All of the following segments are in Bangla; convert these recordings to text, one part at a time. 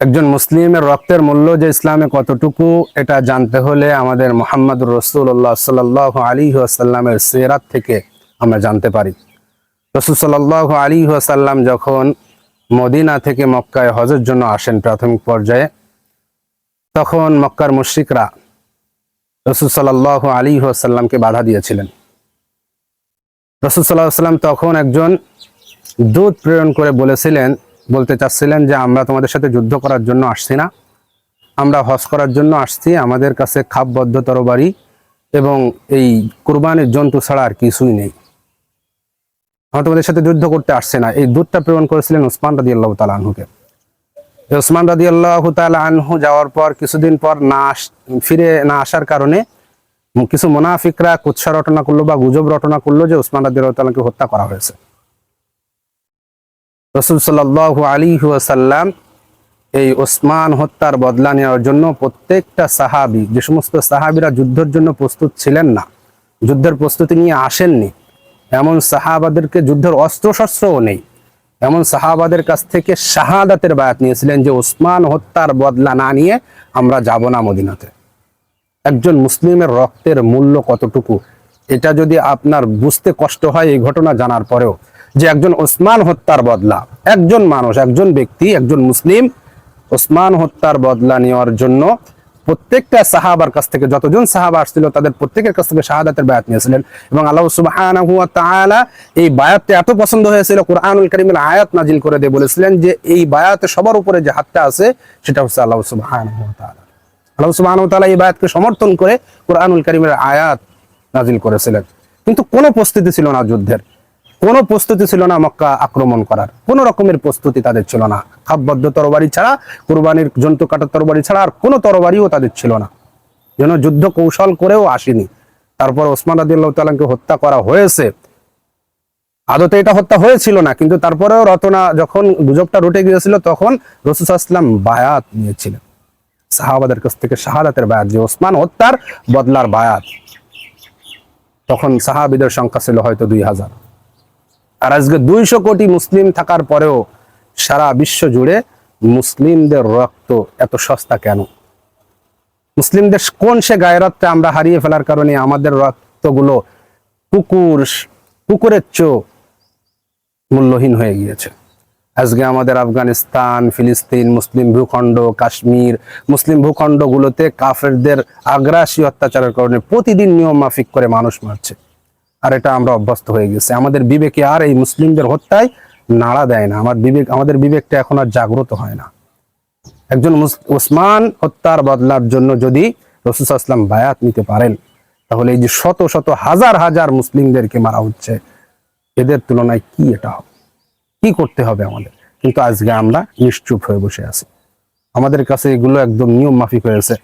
একজন মুসলিমের রক্তের মূল্য যে ইসলামে কতটুকু, এটা জানতে হলে আমাদের মোহাম্মদ রসুল্লাহ সাল আলী আসাল্লামের সেরাত থেকে আমরা জানতে পারি। রসুল সাল্লাহ আলী আসাল্লাম যখন মদিনা থেকে মক্কায় হজের জন্য আসেন প্রাথমিক পর্যায়ে, তখন মক্কার মুশ্রিকরা রসুল সাল্লাহ আলী আসাল্লামকে বাধা দিয়েছিলেন। রসুল সাল্লাহ সাল্লাম তখন একজন দূত প্রেরণ করে বলেছিলেন বলতে চাচ্ছিলেন যে আমরা তোমাদের সাথে যুদ্ধ করার জন্য আসছি না। আমরা হজ করার জন্য আসছি, আমাদের কাছে খাপবদ্ধ তরবারি এবং এই কুরবানির জন্তু ছাড়া আর কিছুই নেই। আমরা তোমাদের সাথে যুদ্ধ করতে আসছে না। এই দূতটা প্রেরণ করেছিলেন ওসমান রাদি আল্লাহ তালা আনহুকে। এই ওসমান রাদি আল্লাহ তালা আনহু যাওয়ার পর কিছুদিন পর না ফিরে না আসার কারণে কিছু মোনাফিকরা কুৎসা রটনা করল বা গুজব রটনা করল যে ওসমান রাদি আল্লাহ তালাকে হত্যা করা হয়েছে। রসুল সাল্লাহ আলী সাল্লাম এই ওসমান হত্যার বদলা নেওয়ার জন্য প্রত্যেকটা সাহাবি, যে সমস্ত সাহাবিরা যুদ্ধের জন্য প্রস্তুত ছিলেন না, যুদ্ধের প্রস্তুতি নিয়ে আসেননি। এমন সাহাবাদেরকে যুদ্ধের অস্ত্রশস্ত্রও নেই। এমন সাহাবাদের কাছ থেকে শাহাদাতের বায়াত নিয়েছিলেন যে ওসমান হত্যার বদলা না নিয়ে আমরা যাব না মদিনাতে। একজন মুসলিমের রক্তের মূল্য কতটুকু? এটা যদি আপনার বুঝতে কষ্ট হয়, এই ঘটনা জানার পরেও যে একজন ওসমান হত্যার বদলা, একজন মানুষ, একজন ব্যক্তি, একজন মুসলিম ওসমান হত্যার বদলা নেওয়ার জন্য প্রত্যেকটা সাহাবার কাছ থেকে, যতজন সাহাবা আসছিল, তাদের প্রত্যেকের কাছ থেকে শাহাদাতের বায়াত নিয়েছিলেন। এবং আল্লাহ তাআলা এই বায়াতটা এত পছন্দ হয়েছিল, কোরআনুল কারীমের আয়াত নাজিল করে দিয়ে বলেছিলেন যে এই বায়াতে সবার উপরে যে হাতটা আছে, সেটা হচ্ছে আল্লাহ ওয়া আল্লাহ তাআলা এই বায়াতকে সমর্থন করে কোরআনুল করিমের আয়াত নাজিল করেছিলেন। কিন্তু কোনো প্রস্তুতি ছিল না যুদ্ধের। কোনো প্রস্তুতি ছিল না মক্কা আক্রমণ করার। কোনো রকমের প্রস্তুতি তাদের ছিল না। খাপবদ্ধ তরবারি ছাড়া, কুরবানির জন্তু কাটার তরবারি ছাড়া আর কোনো তরবারিও তাদের ছিল না। যেন যুদ্ধ কৌশল করেও আসেনি। তারপর ওসমান রাদিল্লাহ তালাকে হত্যা করা হয়েছে। আদতে এটা হত্যা হয়েছিল না, কিন্তু তারপরেও রতনা যখন গুজবটা রুটে গিয়েছিল, তখন রসুল আসলাম বায়াত নিয়েছিলেন। সাহাবাদের কাছ থেকে শাহাদাতের বায়াত যে ওসমান হত্যার বদলার বায়াত। তখন সাহাবিদের সংখ্যা ছিল হয়তো দুই হাজার। আর আজকে দুইশো কোটি মুসলিম থাকার পরেও সারা বিশ্ব জুড়ে মুসলিমদের রক্ত এত সস্তা কেন? মুসলিমদের কোন সে গায়রতটা আমরা হারিয়ে ফেলার কারণে আমাদের রক্তগুলো কুকুর, কুকুরের চো মূল্যহীন হয়ে গিয়েছে। আজকে আমাদের আফগানিস্তান, ফিলিস্তিন, মুসলিম ভূখণ্ড, কাশ্মীর, মুসলিম ভূখণ্ডগুলোতে কাফেরদের আগ্রাসী অত্যাচারের কারণে প্রতিদিন নিয়ম মাফিক করে মানুষ মারছে। আর এটা আমরা অভ্যস্ত হয়ে গেছে। আমাদের বিবেকে আর এই মুসলিমদের হত্যায় নাড়া দেয় না। আমার বিবেক আমাদের বিবেকটা এখন আর জাগ্রত হয় না। একজন ওসমান হত্যার বদলার জন্য যদি রসুল আসলাম বায়াত নিতে পারেন, তাহলে এই যে শত শত হাজার হাজার মুসলিমদেরকে মারা হচ্ছে, এদের তুলনায় কি এটা হবে? কি করতে হবে আমাদের? কিন্তু আজকে আমরা নিশ্চুপ হয়ে বসে আছি। আমাদের কাছে এগুলো একদম নিয়ম মাফিক হয়েছে।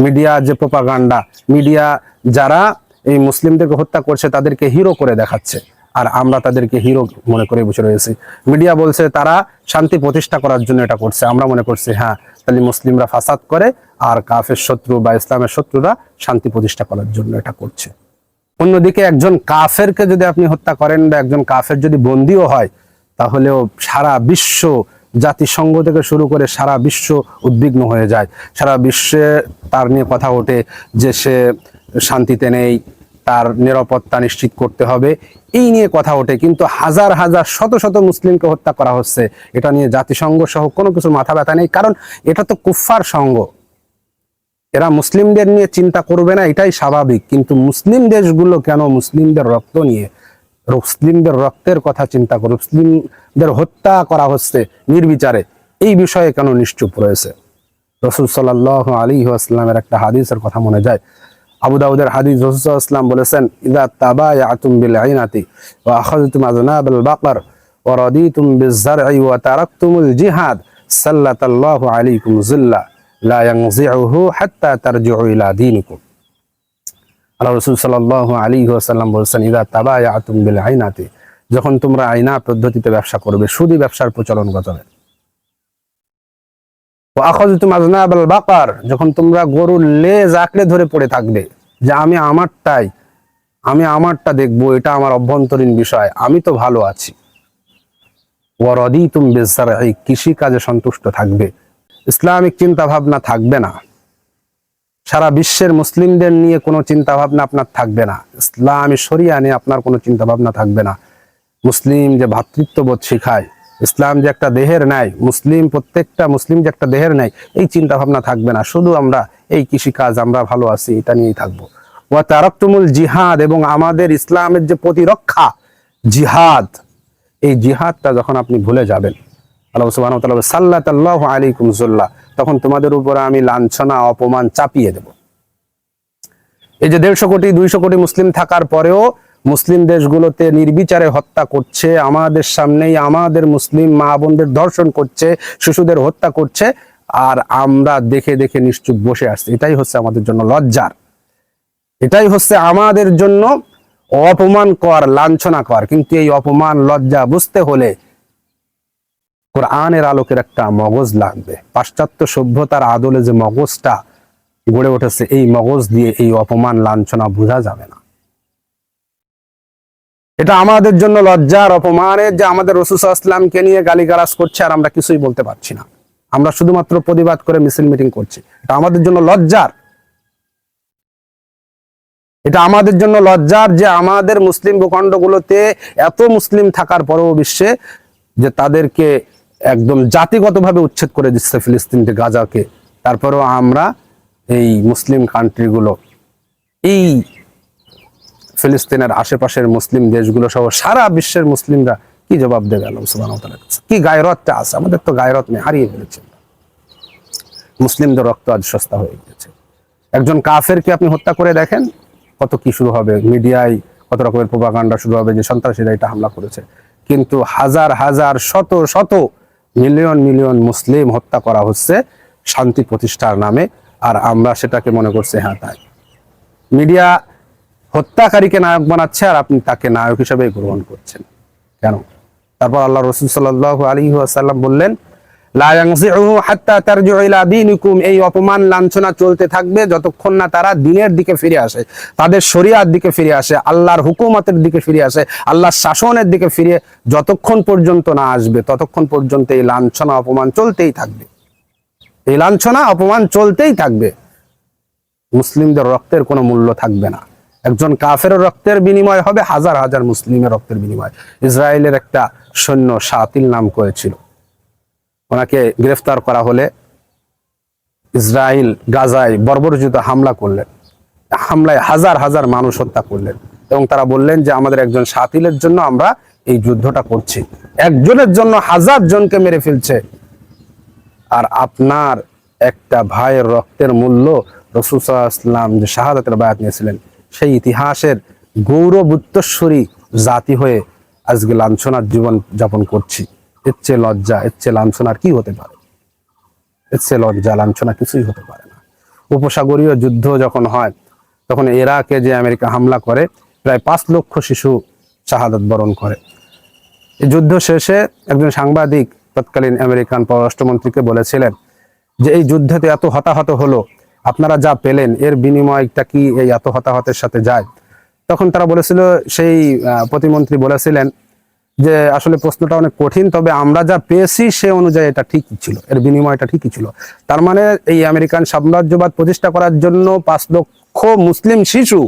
মিডিয়া যে প্রোপাগান্ডা মিডিয়া যারা এই মুসলিমদেরকে হত্যা করছে, তাদেরকে হিরো করে দেখাচ্ছে। আর আমরা তাদেরকে হিরো মনে করে বসে রয়েছি। মিডিয়া বলছে, তারা শান্তি প্রতিষ্ঠা করার জন্য এটা করছে। আমরা মনে করছি হ্যাঁ তাহলে মুসলিমরা ফাসাদ করে, আর কাফের শত্রু বা ইসলামের শত্রুরা শান্তি প্রতিষ্ঠা করার জন্য এটা করছে। অন্যদিকে একজন কাফেরকে যদি আপনি হত্যা করেন বা একজন কাফের যদি বন্দিও হয়, তাহলেও সারা বিশ্ব জাতিসংঘ থেকে শুরু করে সারা বিশ্ব উদ্বিগ্ন হয়ে যায়। সারা বিশ্বে তার নিয়ে কথা ওঠে যে সে শান্তিতে নেই, তার নিরাপত্তা নিশ্চিত করতে হবে। এই নিয়ে কথা ওঠে, কিন্তু হাজার হাজার, শত শত মুসলিমকে হত্যা করা হচ্ছে। এটা নিয়ে জাতিসংঘ সহ কোনো কিছু মাথা ব্যথা নেই, কারণ এটা তো কুফফার সঙ্গ। এরা মুসলিমদের নিয়ে চিন্তা করবে না, এটাই স্বাভাবিক। কিন্তু মুসলিম দেশগুলো কেন মুসলিমদের রক্ত নিয়ে, মুসলিমদের রক্তের কথা চিন্তা করে, মুসলিমদের হত্যা করা হচ্ছে নির্বিচারে, এই বিষয়ে কেন নিশ্চুপ রয়েছে? রসুল সাল্লাহ আলী আসলামের একটা হাদিসের কথা মনে যায়। আবু দাউদের হাদিস রসুল ইসলাম বলেছেন, ইদা তাবা আতুম বিল আইনাতি ওয়া আখাযতুম আযনাব আল বাকর ওয়া রাদিতুম বিজ জার'i ওয়া তারাকতুমুল জিহাদ, সাল্লাতাল্লাহু আলাইকুম জিল্লা লা ইয়ানজিউহু হাত্তা তারজিউ ইলা দীনিকুম। আল্লাহ রসুল সাল্লাহ আলী সাল্লাম বলছেন, ইদা তাবা আতুম বিল আইনাতি যখন তোমরা আইনা পদ্ধতিতে ব্যবসা করবে, সুদি ব্যবসার প্রচলন গতবে বাকার যখন তোমরা গরুর লেজ আঁকড়ে ধরে পড়ে থাকবে, যে আমি আমারটাই, আমি আমারটা দেখব, এটা আমার অভ্যন্তরীণ বিষয়, আমি তো ভালো আছি। ওয়ারদি তুমি বেজার এই কৃষি কাজে সন্তুষ্ট থাকবে। ইসলামিক চিন্তা ভাবনা থাকবে না। সারা বিশ্বের মুসলিমদের নিয়ে কোনো চিন্তা ভাবনা আপনার থাকবে না। ইসলামী শরিয়া নিয়ে আপনার কোনো চিন্তা ভাবনা থাকবে না। মুসলিম যে ভ্রাতৃত্ববোধ শিখায় ইসলাম যে একটা দেহের ন্যায়, মুসলিম প্রত্যেকটা মুসলিম যে একটা দেহের ন্যায়, এই চিন্তা ভাবনা থাকবে না। শুধু আমরা এই কৃষিকাজ, আমরা ভালো আছি, এটা নিয়েই থাকব। ও তারকতুমুল জিহাদ এবং আমাদের ইসলামের যে প্রতিরক্ষা, জিহাদ, এই জিহাদটা যখন আপনি ভুলে যাবেন, আল্লাহ ওয়া তাআলা আলাইকুম জুল্লাহ, তখন তোমাদের উপরে আমি লাঞ্ছনা, অপমান চাপিয়ে দেব। এই যে দেড়শো কোটি, দুইশো কোটি মুসলিম থাকার পরেও মুসলিম দেশগুলোতে নির্বিচারে হত্যা করছে, আমাদের সামনেই আমাদের মুসলিম মা বোনদের ধর্ষণ করছে, শিশুদের হত্যা করছে, আর আমরা দেখে দেখে নিশ্চুপ বসে আসছি। এটাই হচ্ছে আমাদের জন্য লজ্জার। এটাই হচ্ছে আমাদের জন্য অপমান কর, লাঞ্ছনা কর। কিন্তু এই অপমান, লজ্জা বুঝতে হলে কোরআনের আলোকের একটা মগজ লাগবে। পাশ্চাত্য সভ্যতার আদলে যে মগজটা গড়ে উঠেছে, এই মগজ দিয়ে এই অপমান, লাঞ্ছনা বোঝা যাবে না। এটা আমাদের জন্য লজ্জার অপমানের যে আমাদের রসুসাল্লামকে নিয়ে গালিগালাজ করছে আর আমরা কিছুই বলতে পারছি না। আমরা শুধুমাত্র প্রতিবাদ করে মিছিল মিটিং করছি। এটা আমাদের জন্য লজ্জার। এটা আমাদের জন্য লজ্জার যে আমাদের মুসলিম ভূখণ্ডগুলোতে এত মুসলিম থাকার পরেও বিশ্বে যে তাদেরকে একদম জাতিগতভাবে উচ্ছেদ করে দিচ্ছে ফিলিস্তিনকে, গাজাকে। তারপরেও আমরা এই মুসলিম কান্ট্রিগুলো এই ফিলিস্তিনের আশেপাশের মুসলিম দেশগুলো সহ সারা বিশ্বের মুসলিমরা কি জবাব দেবে আল্লাহ সুবহানাহু কাছে? কি গায়রতটা আছে? আমাদের তো গায়রত নেই, হারিয়ে ফেলেছে। মুসলিমদের রক্ত আজ সস্তা হয়ে গেছে একজন কাফেরকে আপনি হত্যা করে দেখেন, কত কি শুরু হবে মিডিয়ায়, কত রকমের প্রোপাগান্ডা শুরু হবে, যে সন্ত্রাসীরা এটা হামলা করেছে। কিন্তু হাজার হাজার, শত শত, মিলিয়ন মিলিয়ন মুসলিম হত্যা করা হচ্ছে শান্তি প্রতিষ্ঠার নামে, আর আমরা সেটাকে মনে করছি হ্যাঁ তাই। মিডিয়া হত্যাকারীকে নায়ক বানাচ্ছে আর আপনি তাকে নায়ক হিসেবে গ্রহণ করছেন। কেন? তারপর আল্লাহ রসুল সাল্লাহ আলী আসাল্লাম বললেন এই অপমান, লাঞ্ছনা চলতে থাকবে যতক্ষণ না তারা দিনের দিকে ফিরে আসে, তাদের শরিয়ার দিকে ফিরে আসে, আল্লাহর হুকুমতের দিকে ফিরে আসে, আল্লাহর শাসনের দিকে ফিরে যতক্ষণ পর্যন্ত না আসবে, ততক্ষণ পর্যন্ত এই লাঞ্ছনা, অপমান চলতেই থাকবে। এই লাঞ্ছনা, অপমান চলতেই থাকবে। মুসলিমদের রক্তের কোনো মূল্য থাকবে না। একজন কাফের রক্তের বিনিময় হবে, হাজার হাজার মুসলিমের রক্তের বিনিময়। ইসরায়েলের একটা সৈন্য সাতিল নাম করেছিল। ওনাকে গ্রেফতার করা হলে ইসরায়েল গাজায় বর্বরচিত হামলা করলেন। হামলায় হাজার হাজার মানুষ হত্যা করলেন। এবং তারা বললেন যে, আমাদের একজন সাতিলের জন্য আমরা এই যুদ্ধটা করছি। একজনের জন্য হাজার জনকে মেরে ফেলছে। আর আপনার একটা ভাইয়ের রক্তের মূল্য রসুলাম যে শাহাদাতের বায়াত নিয়েছিলেন সেই ইতিহাসের গৌরব উত্তরস্বরী জাতি হয়ে আজকে লাঞ্ছনার জীবন যাপন করছি। এর চেয়ে লজ্জা, এর চেয়ে লাঞ্ছনার কি হতে পারে? এর চেয়ে লজ্জা, লাঞ্ছনা কিছুই হতে পারে না। উপসাগরীয় যুদ্ধ যখন হয়, তখন ইরাকে যে আমেরিকা হামলা করে, প্রায় পাঁচ লক্ষ শিশু শাহাদাত বরণ করে। এই যুদ্ধ শেষে একজন সাংবাদিক তৎকালীন আমেরিকান পররাষ্ট্রমন্ত্রীকে বলেছিলেন যে, এই যুদ্ধতে এত হতাহত হলো আপনারা যা পেলেন, এর বিনিময়টা কি এই এত হতাহতের সাথে যায়? তখন তারা বলেছিল, সেই প্রতিমন্ত্রী বলেছিলেন যে, আসলে প্রশ্নটা অনেক কঠিন, তবে আমরা যা পেয়েছি সে অনুযায়ী এটা ঠিকই ছিল, এর বিনিময়টা ঠিকই ছিল। তার মানে এই আমেরিকান সাম্রাজ্যবাদ প্রতিষ্ঠা করার জন্য পাঁচ লক্ষ মুসলিম শিশু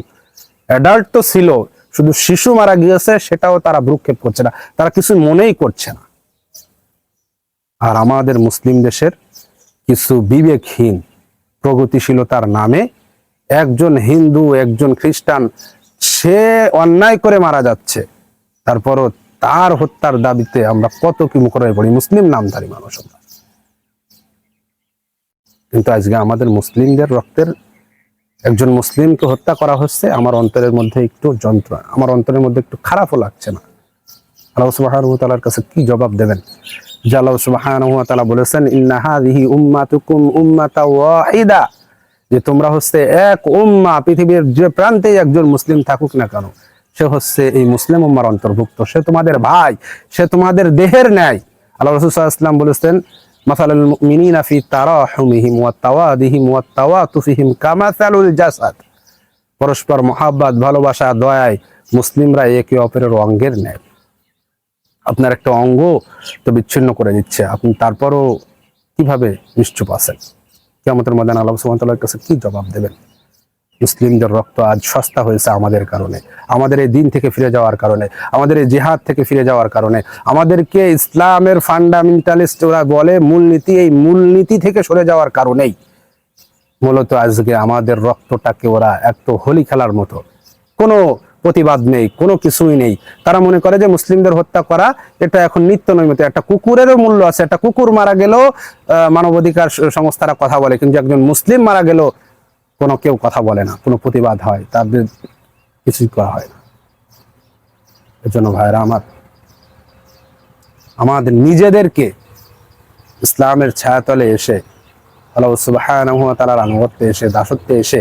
অ্যাডাল্ট তো ছিল, শুধু শিশু মারা গিয়েছে, সেটাও তারা ভ্রুক্ষেপ করছে না। তারা কিছু মনেই করছে না। আর আমাদের মুসলিম দেশের কিছু বিবেকহীন প্রগতিশীলতার নামে একজন হিন্দু, একজন খ্রিস্টান, সে অন্যায় করে মারা যাচ্ছে। তারপরও তার হত্যার দাবিতে আমরা কত কি মুখর হয়ে পড়ি। মুসলিম নামধারী মানুষ আমরা। কিন্তু আজকে আমাদের মুসলিমদের রক্তের একজন মুসলিমকে হত্যা করা হচ্ছে, আমার অন্তরের মধ্যে একটু যন্ত্রণা, আমার অন্তরের মধ্যে একটু খারাপও লাগছে না। আল্লাহ ওয়া কাছে কি জবাব দেবেন? আল্লাহ সুবহানাহু ওয়া তাআলা বলেছেন, ইন্না হাযিহি উম্মাতুকুম উম্মাতা ওয়াহিদা। যে তোমরা হচ্ছে এক উম্মা, পৃথিবীর যে প্রান্তেই একজন মুসলিম থাকুক না কেন, সে হচ্ছে এই মুসলিম উম্মার অন্তর্ভুক্ত। সে তোমাদের ভাই, সে তোমাদের দেহের ন্যায়। আল্লাহ রসুল সাল্লাল্লাহু আলাইহি ওয়াসাল্লাম বলেছেন, মাসালুল মুমিনিনা ফি তারাহুমিহিম ওয়া তাওয়াদিহিম ওয়া তাওয়াতুফিহিম কামাসালুল জাসাদ। পরস্পর মহাব্বত, ভালোবাসা, দয়ায় মুসলিমরা একে অপরের অঙ্গের ন্যায়। আপনার একটা অঙ্গ তো বিচ্ছিন্ন করে দিচ্ছে। আপনি তারপরও কীভাবে নিশ্চুপ আছেন? কেমতের মধ্যে আল্লাহ সুবহানাহু কাছে কি জবাব দেবেন? মুসলিমদের রক্ত আজ সস্তা হয়েছে আমাদের কারণে, আমাদের এই দিন থেকে ফিরে যাওয়ার কারণে, আমাদের এই জিহাদ থেকে ফিরে যাওয়ার কারণে, আমাদেরকে ইসলামের ফান্ডামেন্টালিস্ট ওরা বলে মূলনীতি, এই মূলনীতি থেকে সরে যাওয়ার কারণেই। মূলত আজকে আমাদের রক্তটাকে ওরা একটু হোলি খেলার মতো, কোনো প্রতিবাদ নেই, কোনো কিছুই নেই। তারা মনে করে যে মুসলিমদের হত্যা করা, এটা এখন নিত্য নৈমিত একটা কুকুরেরও মূল্য আছে। একটা কুকুর মারা গেলেও মানবাধিকার সংস্থারা কথা বলে। কিন্তু একজন মুসলিম মারা গেলেও কোনো কেউ কথা বলে না, কোনো প্রতিবাদ হয়। তাদের কিছুই করা হয় না। এর জন্য ভাইরা আমার, আমাদের নিজেদেরকে ইসলামের ছায়াতলে এসে, আল্লাহ সুবহানাহু ওয়া তাআলার আনুগত্যে এসে, দাসত্বে এসে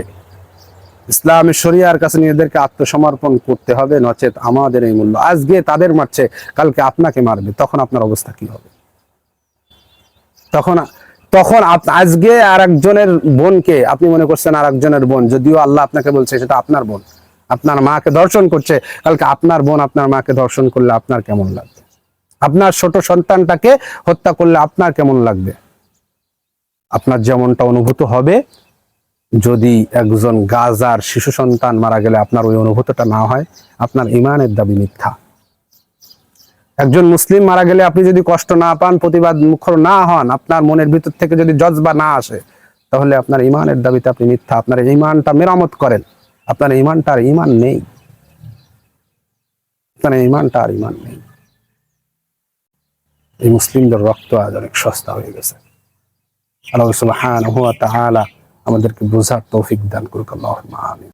ইসলামের শরিয়ার কাছে নিজেদেরকে আত্মসমর্পণ করতে হবে, নচেত আমাদের এই মূল্য। আজকে তাদের মারছে, কালকে আপনাকে মারবে, তখন আপনার অবস্থা কি হবে? তখন তখন আজকে আর একজনের বোনকে, আপনি মনে করছেন আর একজনের বোন, যদিও আল্লাহ আপনাকে বলছে সেটা আপনার বোন, আপনার মাকে দর্শন করছে, কালকে আপনার বোন আপনার মাকে দর্শন করলে আপনার কেমন লাগবে? আপনার ছোট সন্তানটাকে হত্যা করলে আপনার কেমন লাগবে? আপনার যেমনটা অনুভূত হবে যদি একজন গাজার শিশু সন্তান মারা গেলে আপনার ওই অনুভূতিটা না হয়, আপনার ইমানের দাবি মিথ্যা। একজন মুসলিম মারা গেলে আপনি যদি কষ্ট না পান, প্রতিবাদ মুখর না হন, আপনার মনের ভিতর থেকে যদি জজবা না আসে, তাহলে আপনার ইমানের দাবিতে আপনি মিথ্যা, আপনার ইমানটা মেরামত করেন। আপনার ইমানটা আর ইমান নেই। আপনার ইমানটা আর ইমান নেই। এই মুসলিমদের রক্ত আজ অনেক সস্তা হয়ে গেছে। আল্লাহ সুবহানাহু ওয়া আমাদেরকে বোঝার তৌফিক দান করুক আল্লাহ আমিন।